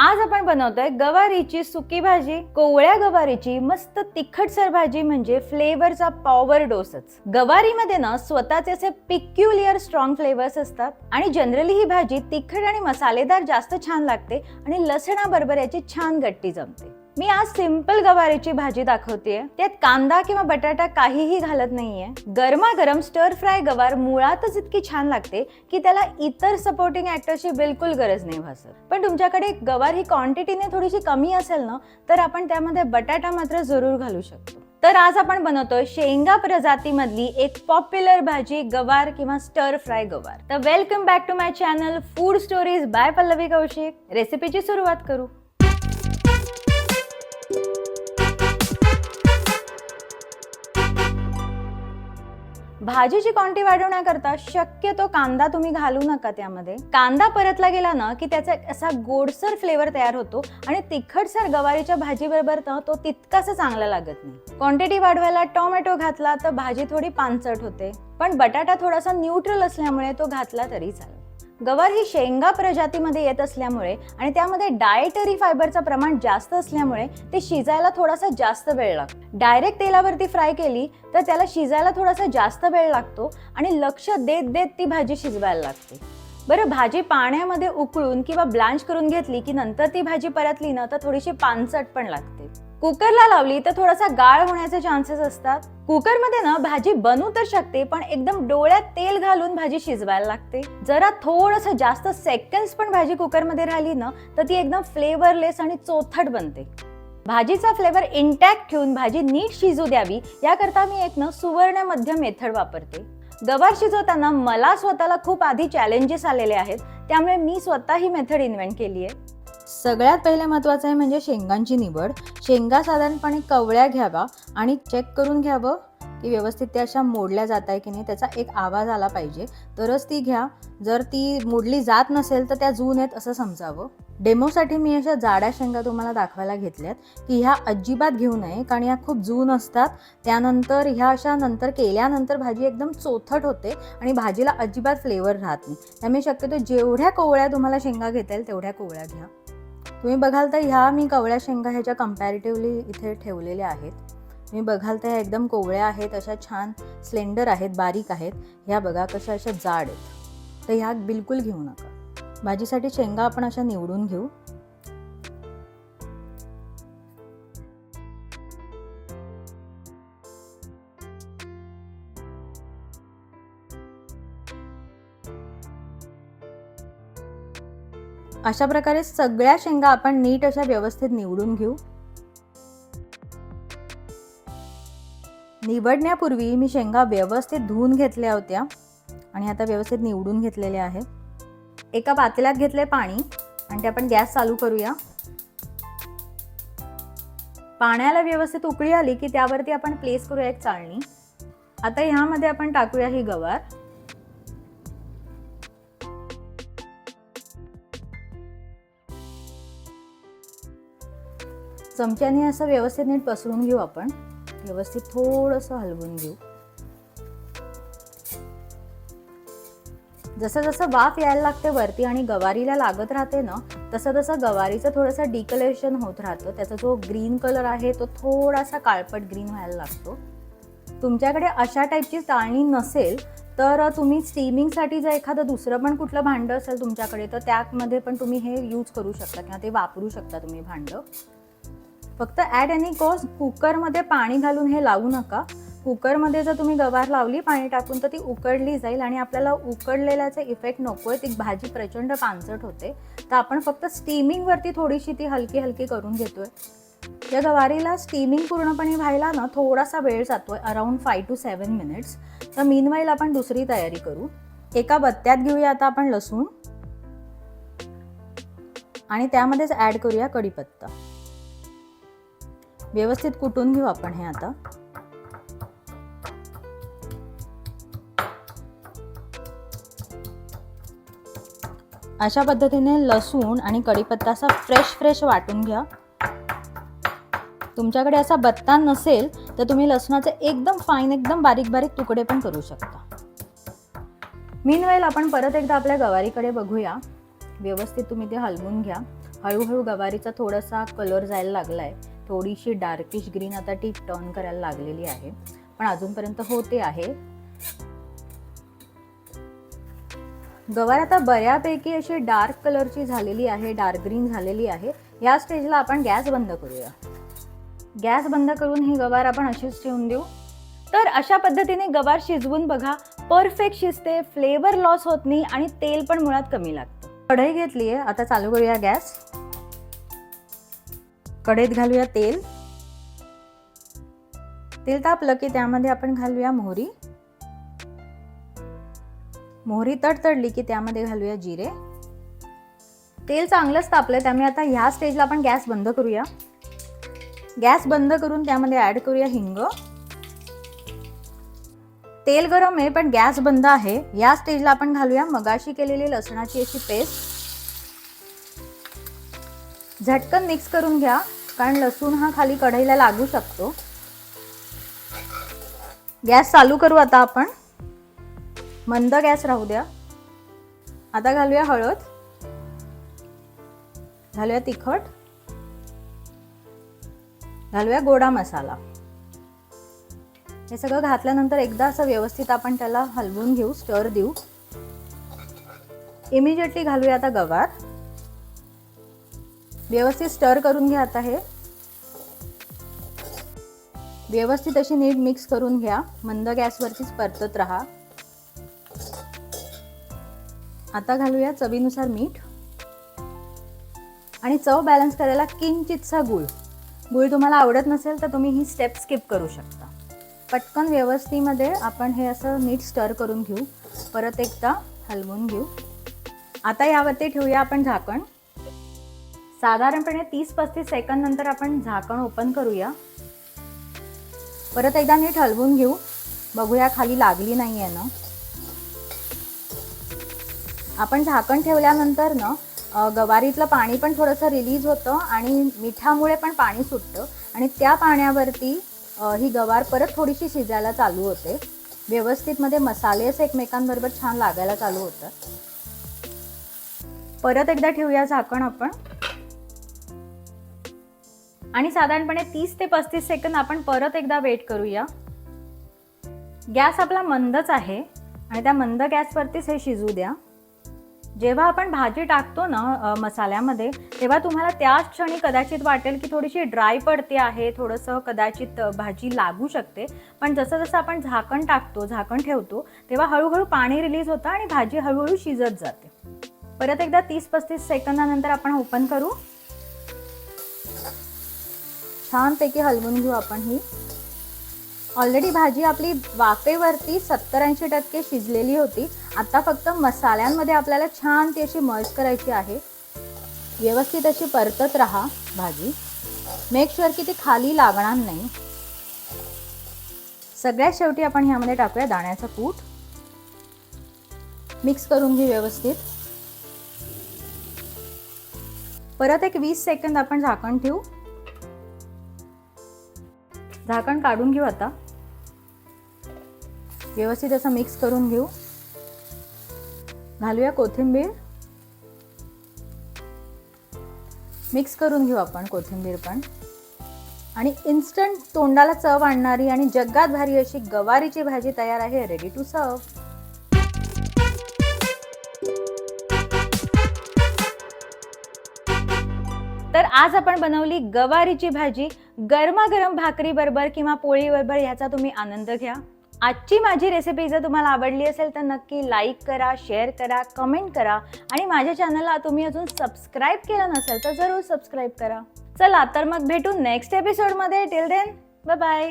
आज आपण बनवतोय गवारीची सुकी भाजी. कोवळ्या गवारीची मस्त तिखटसर भाजी म्हणजे फ्लेवरचा पॉवर डोसच गवारीमध्ये ना स्वतःचे असे पिक्युलियर स्ट्रॉंग फ्लेवर्स असतात आणि जनरली ही भाजी तिखट आणि मसालेदार जास्त छान लागते आणि लसणाबरोबर याची छान गट्टी जमते. मी आज सिंपल गवारीची भाजी दाखवतेय. त्यात कांदा किंवा बटाटा काहीही घालत नाहीये. गरमागरम स्टर फ्राय गवार मुळातच इतकी छान लागते की त्याला इतर सपोर्टिंग ऍक्टरची बिलकुल गरज नाही भासत. पण तुमच्याकडे गवार ही क्वांटिटीने थोडीशी कमी असेल ना तर आपण त्यामध्ये बटाटा मात्र जरूर घालू शकतो. तर आज आपण बनवतोय शेंगा प्रजातीमधली एक पॉप्युलर भाजी गवार किंवा स्टर फ्राय गवार. तर welcome back to my channel food stories by Pallavi Kaushik. रेसिपीची सुरुवात करू. भाजीची क्वांटिटी वाढवण्याकरता शक्यतो कांदा तुम्ही घालू नका त्यामध्ये. कांदा परतला गेला ना की त्याचा एक असा गोडसर फ्लेवर तयार होतो आणि तिखटसर गवारीच्या भाजीबरोबर तर तो तितकासा चांगला लागत नाही. क्वांटिटी वाढवायला टोमॅटो घातला तर भाजी थोडी पानसट होते. पण बटाटा थोडासा न्यूट्रल असल्यामुळे तो घातला तरी चालेल. गवार ही शेंगा प्रजातीमध्ये येत असल्यामुळे आणि त्यामध्ये डायटरी फायबरचं प्रमाण जास्त असल्यामुळे ते शिजायला थोडासा जास्त वेळ लागतो. डायरेक्ट तेलावरती फ्राय केली तर त्याला शिजायला थोडासा जास्त वेळ लागतो आणि लक्ष देत देत ती भाजी शिजवायला लागते. बरं भाजी पाण्यामध्ये उकळून किंवा ब्लांच करून घेतली की नंतर ती भाजी परतली ना तर थोडीशी पानसट पण लागते. कुकरला लावली तर थोडासा गाळ होण्याचे चान्सेस असतात. कुकरमध्ये ना भाजी बनू तर शकते पण एकदम डोळ्यात तेल घालून भाजी शिजवायला लागते. जरा थोडंसं जास्त सेकंड्स पण भाजी कुकरमध्ये राहिली ना तर ती एकदम फ्लेवरलेस आणि चोथट बनते. भाजीचा फ्लेवर इंटॅक्ट ठेवून भाजी नीट शिजू द्यावी याकरता मी एक ना सुवर्ण मध्य मेथड वापरते. गवार शिजवताना मला स्वतःला खूप आधी चॅलेंजेस आलेले आहेत त्यामुळे मी स्वतः ही मेथड इन्व्हेंट केली आहे सगळ्यात पहिलं महत्त्वाचं आहे म्हणजे शेंगांची निवड. शेंगा साधारणपणे कवळ्या घ्यावा आणि चेक करून घ्यावं की व्यवस्थित त्या अशा मोडल्या जात आहे की नाही त्याचा एक आवाज आला पाहिजे. तरच ती घ्या. जर ती मोडली जात नसेल तर त्या जून आहेत असं समजावं. डेमोसाठी मी अशा जाड्या शेंगा तुम्हाला दाखवायला घेतल्यात की ह्या अजिबात घेऊ नये कारण ह्या खूप जून असतात. त्यानंतर ह्या अशा नंतर केल्यानंतर भाजी एकदम चोथट होते आणि भाजीला अजिबात फ्लेवर राहत नाही. त्यामुळे शक्यतो जेवढ्या कोवळ्या तुम्हाला शेंगा घेता येईल तेवढ्या कोवळ्या घ्या. तुम्ही बघाल तर ह्या मी कवळ्या शेंगा ह्याच्या कम्पॅरेटिव्हली इथे ठेवलेल्या आहेत. तुम्ही बघाल तर ह्या एकदम कोवळ्या आहेत अशा छान स्लेंडर आहेत बारीक आहेत. ह्या बघा कशा अशा जाड आहेत. तर ह्या बिलकुल घेऊ नका. भाजीसाठी शेंगा आपण अशा निवडून घेऊ. अशा प्रकारे सगळ्या शेंगा आपण नीट अशा व्यवस्थित निवडून घेऊ. निवडण्यापूर्वी मी शेंगा व्यवस्थित धुवून घेतल्या होत्या आणि आता व्यवस्थित निवडून घेतलेल्या आहेत. एका पातेल्यात घेतले पाणी आणि ते आपण गॅस चालू करूया. पाण्याला व्यवस्थित उकळी आली की त्यावरती आपण प्लेस करूया एक चाळणी. आता ह्यामध्ये आपण टाकूया ही गवार. चमच्याने असं व्यवस्थित नीट पसरून घेऊ आपण. व्यवस्थित थोडंसं हलवून घेऊ. जसं जसं वाफ यायला लागते वरती आणि गवारीला लागत राहते ना तसं तसं गवारीचं थोडंसं डिकलेशन होत राहतं. त्याचा जो ग्रीन कलर आहे तो थोडासा काळपट ग्रीन व्हायला लागतो. तुमच्याकडे अशा टाईपची चाळणी नसेल तर तुम्ही स्टीमिंगसाठी जर एखादं दुसरं पण कुठलं भांडं असेल तुमच्याकडे तर त्यामध्ये पण तुम्ही हे यूज करू शकता किंवा ते वापरू शकता तुम्ही भांडं. फक्त ॲट एनी कॉस्ट कुकरमध्ये पाणी घालून हे लावू नका. कुकरमध्ये जर तुम्ही गवार लावली पाणी टाकून तर ती उकडली जाईल आणि आपल्याला उकडलेल्याचा इफेक्ट नको आहे ती भाजी प्रचंड पांचट होते. तर आपण फक्त स्टीमिंगवरती थोडीशी ती हलकी हलकी करून घेतो आहे या गवारीला स्टीमिंग पूर्णपणे व्हायला ना थोडासा वेळ जातो आहे around five to seven minutes तर मीनवाईल आपण दुसरी तयारी करू. एका बत्त्यात घेऊया आता आपण लसूण. आणि त्यामध्येच ॲड करूया कढीपत्ता. व्यवस्थित कुटून घेऊ आपण हे आता. अशा पद्धतीने लसूण आणि कढीपत्ता असा फ्रेश फ्रेश वाटून घ्या. तुमच्याकडे असा बत्ता नसेल तर तुम्ही लसणाचे एकदम फाईन एकदम बारीक बारीक तुकडे पण करू शकता. मीनवेल आपण परत एकदा आपल्या गवारीकडे बघूया. व्यवस्थित तुम्ही ते हलवून घ्या. हळूहळू गवारीचा थोडासा कलर जायला लागला आहे थोडीशी डार्किश ग्रीन आता ती टर्न करायला लागलेली आहे. पण अजूनपर्यंत होते आहे. गवार आता बऱ्यापैकी अशी डार्क कलरची झालेली आहे डार्क ग्रीन झालेली आहे. या स्टेजला आपण गॅस बंद करूया. गॅस बंद करून ही गवार आपण अशीच ठेवून देऊ. तर अशा पद्धतीने गवार शिजवून बघा परफेक्ट शिजते फ्लेवर लॉस होत नाही आणि तेल पण मुळात कमी लागतं. कढई घेतली आहे आता चालू करूया गॅस कढईत घालूया तेल. तेल तापलं की त्यामध्ये आपण घालूया मोहरी. मोहरी तडतडली की त्यामध्ये घालूया जिरे. तेल चांगलंच तापलं त्यामुळे आता ह्या स्टेजला आपण गॅस बंद करूया. गॅस बंद करून त्यामध्ये ऍड करूया हिंग. तेल गरम आहे पण गॅस बंद आहे. या स्टेजला आपण घालूया मगाशी केलेली लसणाची अशी पेस्ट झटकन मिक्स करून घ्या कारण लसूण हा खाली कढईला लागू शकतो. गॅस चालू करू आता आपण. मंद गॅस राहू द्या. आता घालूया हळद. घालूया तिखट. घालूया गोडा मसाला. हे सगळं घातल्यानंतर एकदा असं व्यवस्थित आपण त्याला हलवून घेऊ स्टर देऊ. इमिजिएटली घालूया आता गवार. व्यवस्थित स्टर करून घ्या आता हे व्यवस्थित अशी नीट मिक्स करून घ्या. मंद गॅसवरतीच परतत राहा. आता घालूया चवीनुसार मीठ. आणि चव बॅलन्स करायला किंचितसा गुळ. गुळ तुम्हाला आवडत नसेल तर तुम्ही ही स्टेप स्किप करू शकता. पटकन व्यवस्थेमध्ये आपण हे असं नीट स्टर करून घेऊ. परत एकदा हलवून घेऊ. आता यावरती ठेवूया आपण झाकण. साधारणपणे तीस पस्तीस सेकंद नंतर आपण झाकण ओपन करूया. परत एकदा नीट हलवून घेऊ. बघूया खाली लागली नाही आहे ना. आपण झाकण ठेवल्यानंतर ना गवारीतलं पाणी पण थोडंसं रिलीज होतं आणि मिठामुळे पण पाणी सुटतं. आणि त्या पाण्यावरती ही गवार परत थोडीशी शिजायला चालू होते. व्यवस्थितमध्ये मसाले असं एकमेकांबरोबर छान लागायला चालू होतं. परत एकदा ठेवूया झाकण आपण. आणि साधारणपणे तीस ते पस्तीस सेकंद आपण परत एकदा वेट करूया. गॅस आपला मंदच आहे आणि त्या मंद गॅसवरतीच हे शिजू द्या. जेव्हा आपण भाजी टाकतो ना मसाल्यामध्ये तेव्हा तुम्हाला त्याच क्षणी कदाचित वाटेल की थोडीशी ड्राय पडते आहे थोडंसं कदाचित भाजी लागू शकते. पण जसं जसं आपण झाकण टाकतो झाकण ठेवतो तेव्हा हळूहळू पाणी रिलीज होतं आणि भाजी हळूहळू शिजत जाते. परत एकदा तीस पस्तीस सेकंदानंतर आपण ओपन करू. छानपैकी हलवून घेऊ आपण ही. ऑलरेडी भाजी आपली वाफेवरती सत्तर ऐंशी टक्के शिजलेली होती. आता फक्त मसाल्यांमध्ये आपल्याला छान ती अशी मर्ज करायची आहे. व्यवस्थित अशी परतत राहा भाजी. मेक शुअर की ती खाली लागणार नाही. सगळ्यात शेवटी आपण ह्यामध्ये टाकूया दाण्याचं कूट. मिक्स करून घेऊ व्यवस्थित. परत एक वीस सेकंद आपण झाकण ठेवू. झाकण काढून घेऊ आता. व्यवस्थित असं मिक्स करून घेऊ. घालूया कोथिंबीर. मिक्स करून घेऊ आपण कोथिंबीर पण. आणि इन्स्टंट तोंडाला चव आणणारी आणि जगात भारी अशी गवारीची भाजी तयार आहे रेडी टू सर्व तर आज आपण बनवली गवारीची भाजी. गरमागरम भाकरी बरोबर किंवा पोळी बरोबर ह्याचा तुम्ही आनंद घ्या. आजची माझी रेसिपी जर तुम्हाला आवडली असेल तर नक्की लाईक करा शेअर करा कमेंट करा आणि माझ्या चॅनलला तुम्ही अजून सबस्क्राईब केलं नसेल तर जरूर सबस्क्राईब करा. चला तर मग भेटू नेक्स्ट एपिसोडमध्ये टिल देन बाय बाय